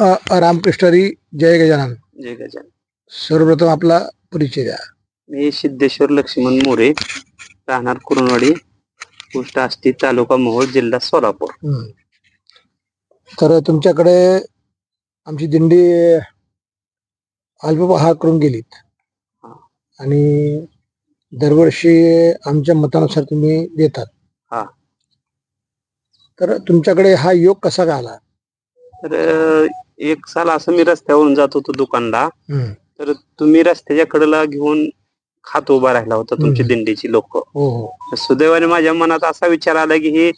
रामकृष्णरी जय गजानन. जय गजानन. सर्वप्रथम आपला परिचय द्या. मी सिद्धेश्वर लक्ष्मण मोरे राहणार कुरणवाडी पोस्ट आष्टी तालुका मोहोळ जिल्हा सोलापूर. तर तुमच्याकडे आमची दिंडी अल्पहार करून गेलीत. आणि दरवर्षी आमच्या मतानुसार तुम्ही देतात. हा. तर तुमच्याकडे हा योग कसा आला? तर एक साल असं मी रस्त्यावरून जात होतो दुकानला. हम्म. तर तुम्ही रस्त्याच्या कडेला घेऊन खात उभा राहिला होता तुमची हम्म. दिंडीची लोक. हो हो. सुदैवाने माझ्या मनात असा विचार आला की हे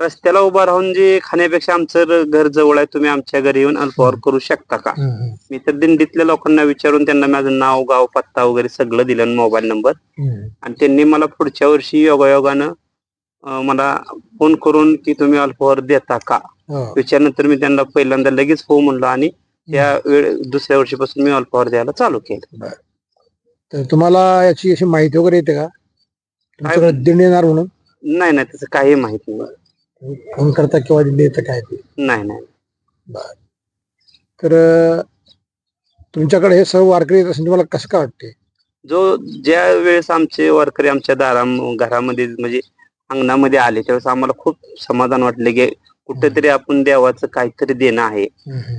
रस्त्याला उभा राहून जे खाण्यापेक्षा आमचं र- घर जवळ आहे तुम्ही आमच्या घरी येऊन अल्पहार करू शकता का? हम्म, हम्म, मी तर दिंडीतल्या लोकांना विचारून त्यांना माझं नाव गाव पत्ता वगैरे सगळं दिलं मोबाईल नंबर. हम्म. आणि त्यांनी मला पुढच्या वर्षी योगायोगानं अं, मला फोन करून की तुम्ही अल्पहार देता का? त्याच्यानंतर मी त्यांना पहिल्यांदा लगेच हो म्हणलो आणि त्या वेळ दुसऱ्या वर्षीपासून मी अल्पहार द्यायला चालू केलं. तर तुम्हाला याची अशी माहिती वगैरे येते का? तुमच्याकडे येणार म्हणून? नाही नाही त्याचं काही माहीत नाही. फोन करता किंवा काय ते? नाही नाही. तर तुमच्याकडे हे सर्व वारकरी येत असेल तुम्हाला कसं काय वाटते? जो ज्या वेळेस आमचे वारकरी आमच्या दारा घरामध्ये म्हणजे अंगणामध्ये आले त्यावेळेस आम्हाला खूप समाधान वाटले की कुठेतरी आपण देवाचं काहीतरी देणं आहे.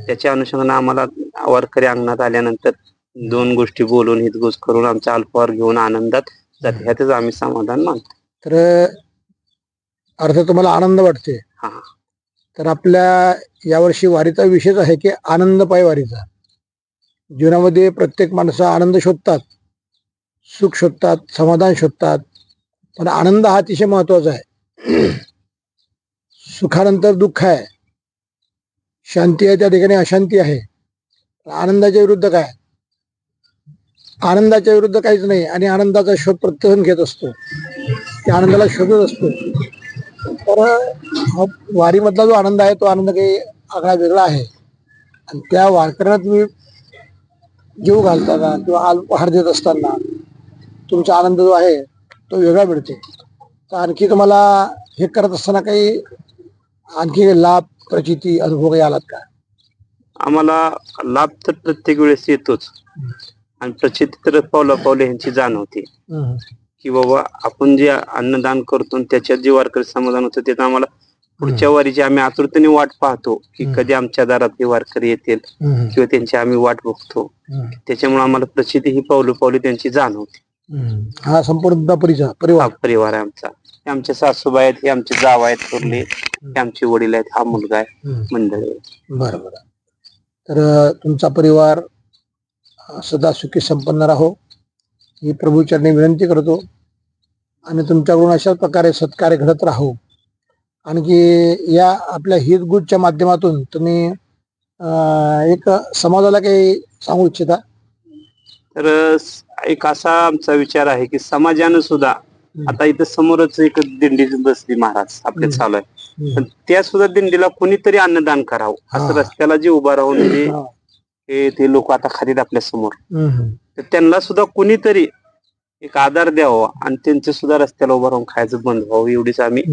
त्याच्या अनुषंगाने आम्हाला वारकरी अंगणात आल्यानंतर दोन गोष्टी बोलून हितगुज करून आमचा अल्पहार घेऊन आनंदात जाते ह्यातच आम्ही समाधान मानतो तर अर्थ तुम्हाला आनंद वाटते हा. तर आपल्या यावर्षी वारीचा विषयच आहे की आनंद पाय वारीचा. जीवनामध्ये प्रत्येक माणसं आनंद शोधतात सुख शोधतात समाधान शोधतात. पण आनंद हा अतिशय महत्त्वाचा आहे. सुखानंतर दुःख आहे. शांती आहे त्या ठिकाणी अशांती आहे. आनंदाच्या विरुद्ध काय? आनंदाच्या विरुद्ध काहीच नाही आणि आनंदाचा शोध प्रत्येकजण घेत असतो. त्या आनंदाला शोधत असतो. तर वारीमधला जो आनंद आहे तो आनंद काही आगळा वेगळा आहे. आणि त्या वारकऱ्यांना तुम्ही जीव घालताना किंवा आहार देत असताना तुमचा आनंद जो आहे तो वेगळा मिळतो. तर आणखी तुम्हाला हे करत असताना काही आणखी लाभ प्रचिती अनुभव काही आलात का? आम्हाला लाभ तर प्रत्येक वेळेस येतोच. आणि प्रचिती तर पावला पावले यांची जाणवते. की बाबा आपण जे अन्नदान करतो त्याच्यात जे वारकरी समाधान होतं ते आम्हाला पुढच्या वारीची आम्ही आतुरतेने वाट पाहतो की. कधी आमच्या दारात हे वारकरी येतील किंवा त्यांची आम्ही वाट बघतो. त्याच्यामुळे आम्हाला प्रचिती ही पावलं पावली त्यांची जाणवते. हम्म. हा संपूर्ण परिवार. परिवार आहे आमचा. हे आमचे सासूबाई आहेत हे आमचे जाव आहेत थोरले हे आमचे वडील आहेत हा मुलगा आहे. मंडळी आहे. बरं बरं. तर अ, तुमचा परिवार अ, सदा सुखी संपन्न राहो. ही प्रभूचरणी विनंती करतो. आणि तुमच्याकडून अशाच प्रकारे सत्कार्य घडत राहो. आणखी या आपल्या हितगुजच्या माध्यमातून तुम्ही अ, एक समाजाला काही सांगू इच्छिता? तर स- एक असा आमचा विचार आहे की समाजानं सुद्धा आता इथं समोरच एक दिंडी बसली महाराज आपल्या. चालू आहे. पण त्या सुद्धा दिंडीला कोणीतरी अन्नदान करावं असं. रस्त्याला जे उभा राहून जे ते लोक आता खालीत आपल्यासमोर. तर त्यांना सुद्धा कोणीतरी एक आधार द्यावा आणि त्यांचे सुद्धा रस्त्याला उभं राहून खायचं बंद व्हावं एवढीच आम्ही